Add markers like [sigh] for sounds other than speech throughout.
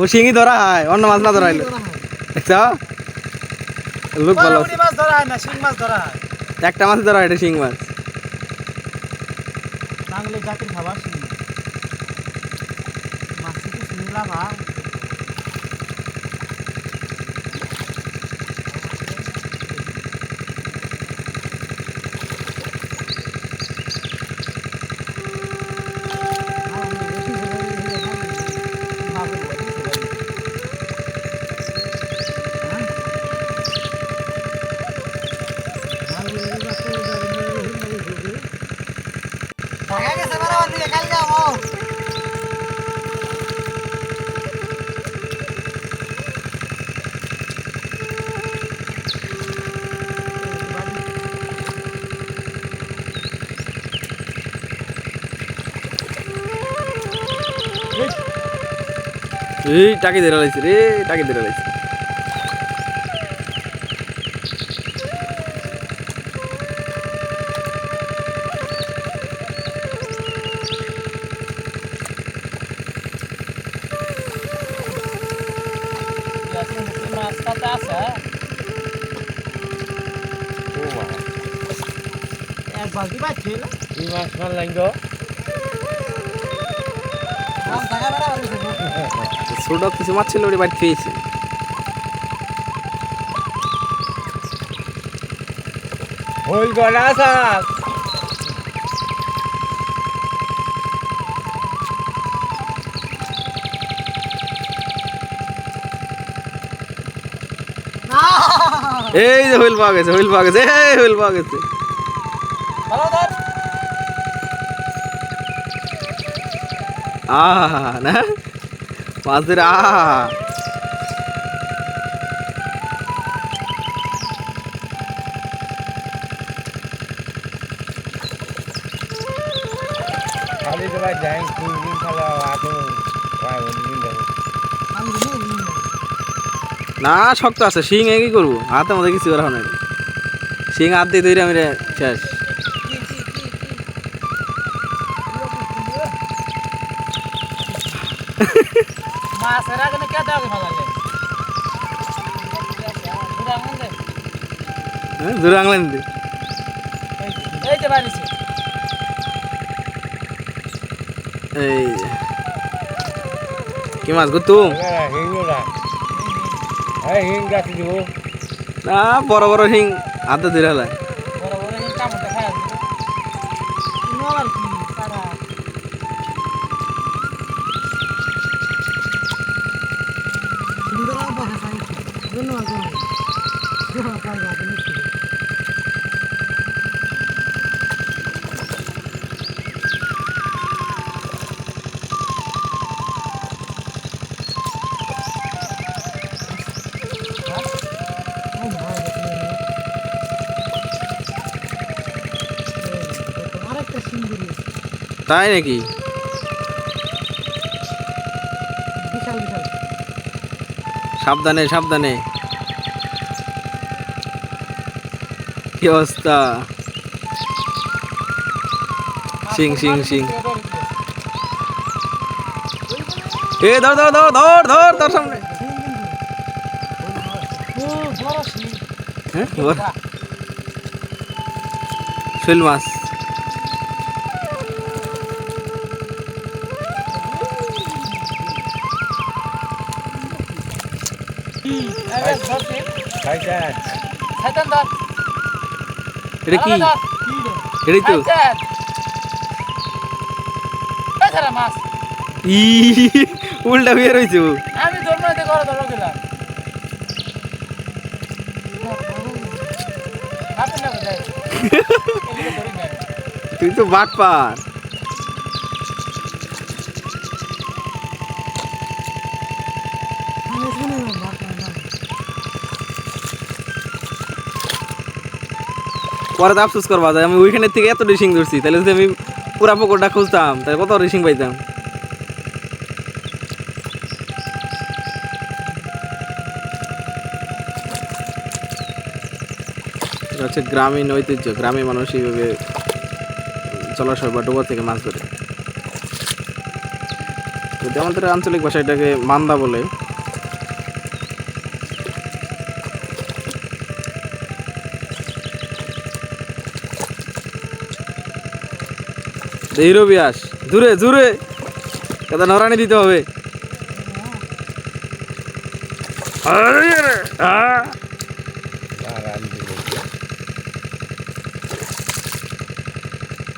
ও শিঙি ধরা হয় অন্য মাছ না ধরাইলে। দেখছ? লোক ভালো মাছ ধরা হয় না শিং মাছ ধরা হয়। একটা মাছ ধরা এটা শিং মাছ। বাঙালি জাতির খাবার শিং মাছ থেকে এই টাকি ধরে লাইছে রে টাকি ধরে লাইছে। মাছ কাটা আছে ছোট কিছু মাছ ছিল ওটি বাড়ি পেয়েছে এই যে হুইল পাওয়া গেছে হুইল পাওয়া গেছে এই হুইল পাওয়া গেছে। আহা না? খালি যাই তিন দিন খালা দিনে না শক্ত আছে শিং কি করব? হাতে মধ্যে কিছু করা হয় না শিং হাত দিয়ে তৈরি আমি রে শেষ। মাছের আগে কে দাও ভালো হ্যাঁ দূরে দি। এই যে বানিয়েছে এই কি মাছ গুতু হিং না হ্যাঁ হিং গাছ দিব। না বড় বড় বড় বড় এই কাম তাই নাকি? সাবধানে সাবধানে। কি অবস্থা? সিং, সিং, সিং। এ ধর ধর ধর ধর ধর তোর সামনে। হ্যাঁ শৈল মাছ। এটা কি? এটাই তো। মাছ। ই উল্টা হয়ে রয়েছে আমি ধর্মতে করে ধরো গেলাম তুই তো বাট পার। পরে তো আফসোস করবা যায় আমি ওইখানের থেকে এত রিসিং ধরছি তাহলে যদি আমি পুরা পুকুরটা খুঁজতাম, তাহলে কত রিসিং পাইতাম? হচ্ছে গ্রামীণ ঐতিহ্য গ্রামে মানুষ এইভাবে জলাশয় বা ডোবা থেকে মাছ ধরে। যদি আমাদের আঞ্চলিক ভাষা এটাকে মান্দা বলে হিরো বিয়াস দূরে দূরে। কথা নরানি দিতে হবে।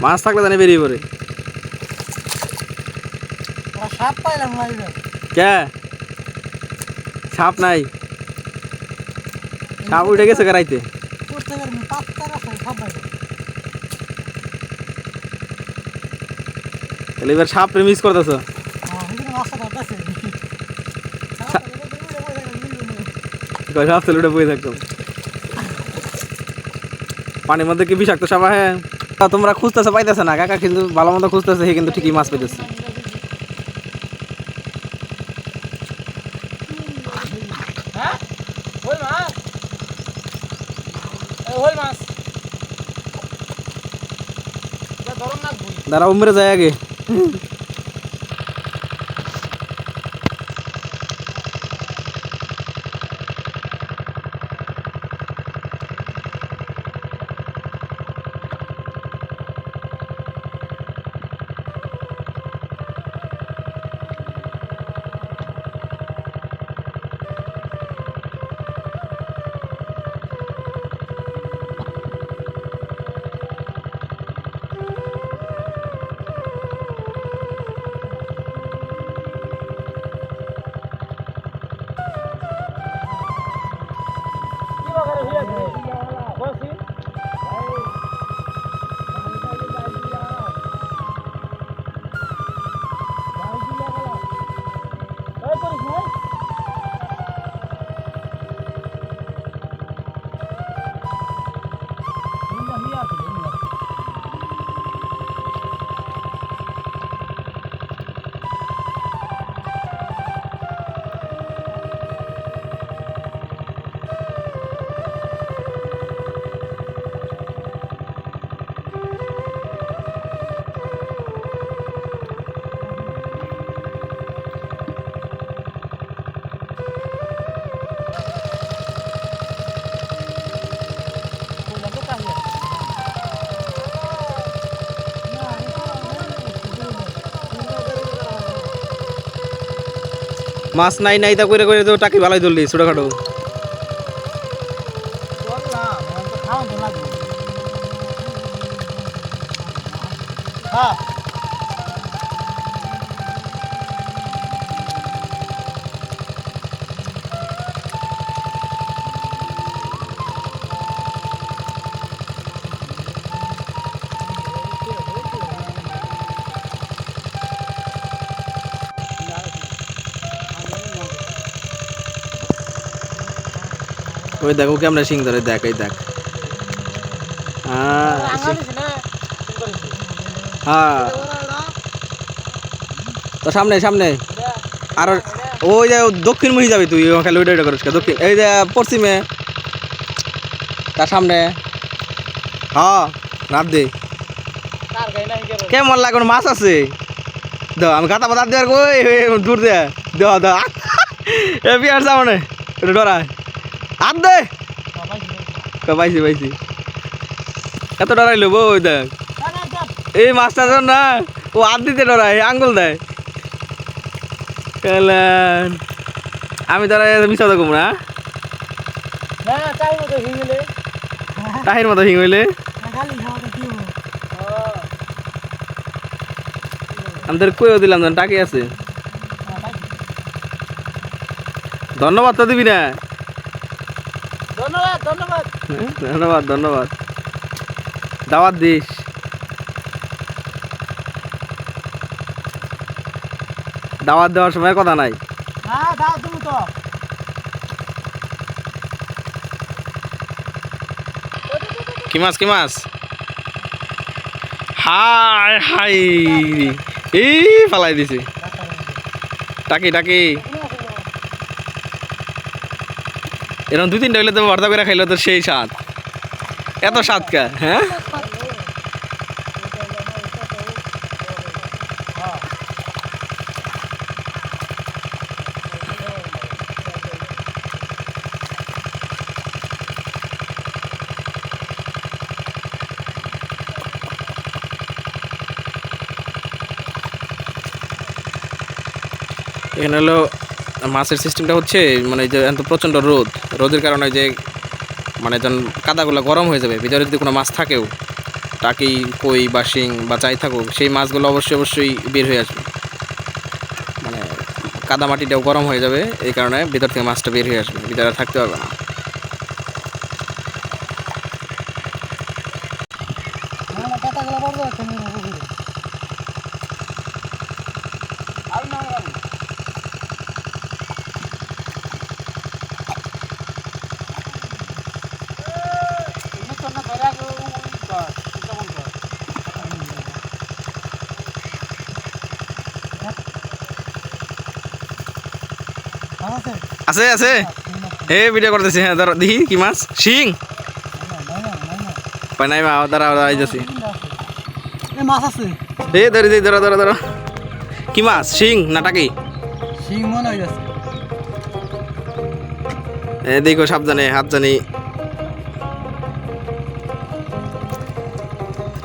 মাছ থাকলে জানি বেরিয়ে পড়ে। কে? সাপ নাই। সাপ উঠে গেছে গাড়াইতে প্রত্যেকের পাত্তার আছে সাপ পাইলাম তাহলে এবার সাপ মিস করতেছ? পানির মধ্যে কি বিষাক্ত সাপ হ্যাঁ তোমরা খুঁজতেছে, পাইতেছে না। কাকা কিন্তু ভালো মতো খুঁজতেছে কিন্তু ঠিকই মাছ ভুল দাঁড়া উমরে যায় আগে। Mm-hmm. [laughs] মাছ নাই নাই তা করে করে তো টাকি ভালোই ধরলি ছোটখাটো। ওই দেখ আমরা সিং ধরে দেখ। এই দেখ হ্যাঁ। তো সামনে সামনে। আর ওই যে দক্ষিণমুখী যাবি তুই খালি ওইটা ওইটা করিস দক্ষিণ। এই যে পশ্চিমে। তার সামনে। হ্যাঁ নাপ দে। কেমন লাগে মাছ আছে? দ আমি গাতা পাতা দেওয়ার কই? দূর দে। দেওয়া দা। এ বিয়ার সামনে এটা ডরায় হাত দে পাইছি পাইছি। এত ডরাইলো বই দেখ। এই মাছটা যখন না ও হাত দিতে ডরায় আঙ্গুল দেয়। কেলেন। আমি তারা মিশা দেখুম না। তাহির মতো হিং হইলে। আমি তোর কইও দিলাম টাকি আছে। ধন্যবাদ তো দিবি না। ধন্যবাদ। ধন্যবাদ ধন্যবাদ। দাওয়াত দিস। দাওয়াত দেওয়ার সময় কথা নাই। হ্যাঁ দাও তুমি তো। কি মাছ কি মাছ? হাই হাই এই ফালাই দিছে। টাকি টাকি। এরকম দুই তিনটা হইলে তো ভর্তা করে খাইলে তো সেই স্বাদ। এত স্বাদ কে? হ্যাঁ? এখানে হলো মাছের সিস্টেমটা হচ্ছে মানে যে এত প্রচণ্ড রোদ, রোদের কারণে যে মানে যখন কাদাগুলো গরম হয়ে যাবে, ভিতরে যদি কোনো মাছ থাকেও টাকি কই বা শিং বা চাই থাকুক, সেই মাছগুলো অবশ্যই অবশ্যই বের হয়ে আসবে। মানে কাদা মাটিটাও গরম হয়ে যাবে, এই কারণে ভিতর থেকে মাছটা বের হয়ে আসবে, ভিতরে থাকতে পারবে না না না কাটাগুলো বড় বড় তুমি পুকুরে আর না আর এমনি তো না ধরে আগে ওই কর কেমন কর আছে আছে। এ ভিডিও করতেছি হ্যাঁ ধরো দেখি কি মাছ। শিং। পাই নাই মা দাঁড়া দাঁড়া যাচ্ছি। এ মাছ আছে। এ ধরে দিই ধরো ধরো ধরো। কি মাছ? শিং না টাকি? শিং মনে হয়ে যাচ্ছে এ দেখো সাবধানে হাত জানি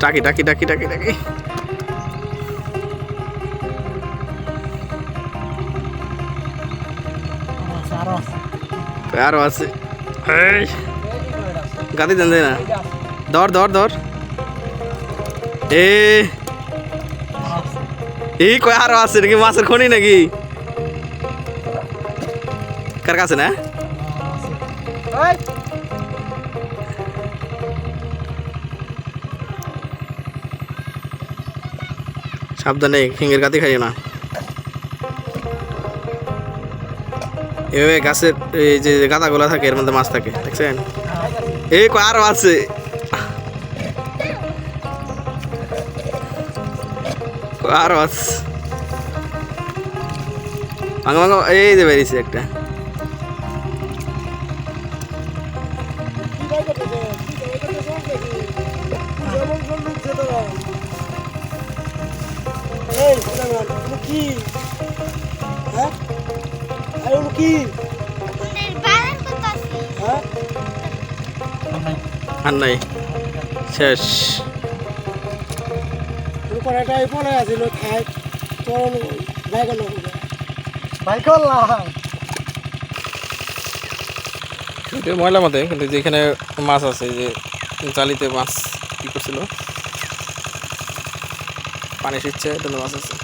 টাকি টাকি টাকি টাকি টাকি। আরও আছে এই গাদি দেন দে না ধর ধর ধর এ এই কয় আরও আছে নাকি মাছের খনি নাকি কার কাছে না সাবধানে হিঙ্গের গাতি খাইও না এভাবে গাছের এই যে গাঁদাগুলো থাকে, এর মধ্যে মাছ থাকে, দেখছেন? এই ক আরও আছে। আরও আরও আছে। ভাঙা ভাঙা, এই যে বেরিয়েছে একটা। আর নাই শেষ ময়লা মতে কিন্তু যেখানে মাছ আছে যে জালিতে মাছ কি করছিল? পানি শিখছে এটা মাছ আছে।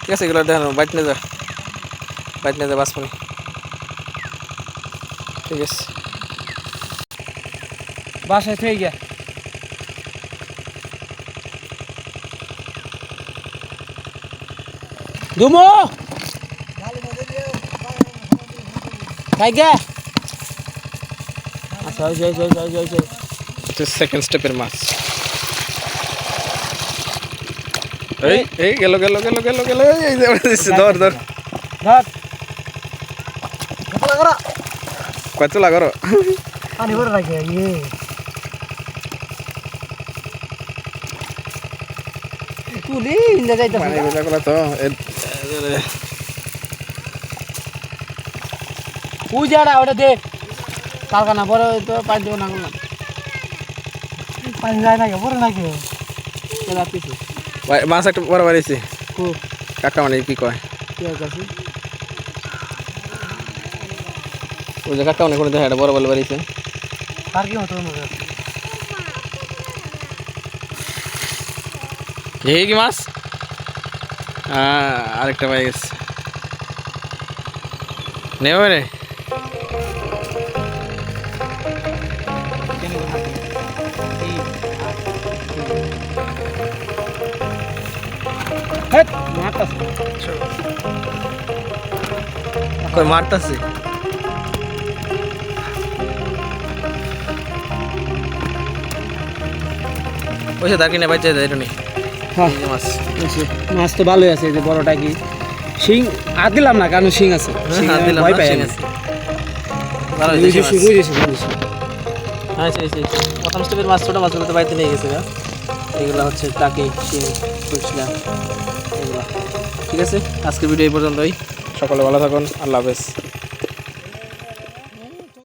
ঠিক আছে এগুলো দেখানো বাইট নিয়ে যা। বাইট নিয়ে যা বাস পানি ঠিক আছে। বাসায় থেকে গিয়া। দুমো! গে। আচ্ছা ওই ওই ওই ওই ওই এটা সেকেন্ড স্টেপের মাছ। এই এই গেল গেল গেল গেল গেল এই যে দিচ্ছে, ধর ধর। ধর। কত লাগর পানি ভরে রাখে ইয়ে তুলি ইন্দা যাইতাছে পানি ভেজা করা তো এ- পূজাটা ওটা দে। কালকা না বড় তো পানি দেবো না করলাম পানি যায় নাকি? বড় নাকি? মাছ একটা বড় বাড়িছে কো? কাকা মানে কি কয়? কি আছে। ওই যে কাকা মানে কোনো দেখা এটা বড় বড় বাড়িছে। আর কি মতো মনে কি মাছ। আরেকটা পাই গেছে। নেবে রে। মারতাছে। ওই যে তার কিনে বাচ্চা দেয় এটা নেই মাছ। বুঝছি। মাছ তো ভালোই আছে এই যে বড়টা কি? শিং আর দিলাম না কারণ শিং আছে। দিলাম ভয় পাই আছে। মাছ। হ্যাঁ সেই সেই। প্রথম স্টেপের মাছ ছোটো মাছগুলো তো বাড়িতে নিয়ে গেছে গা। এগুলো হচ্ছে টাকি শিং কুচলা এগুলো। ঠিক আছে? আজকের ভিডিও এই পর্যন্তই। সকলে ভালো থাকুন আল্লাহ হাফেজ।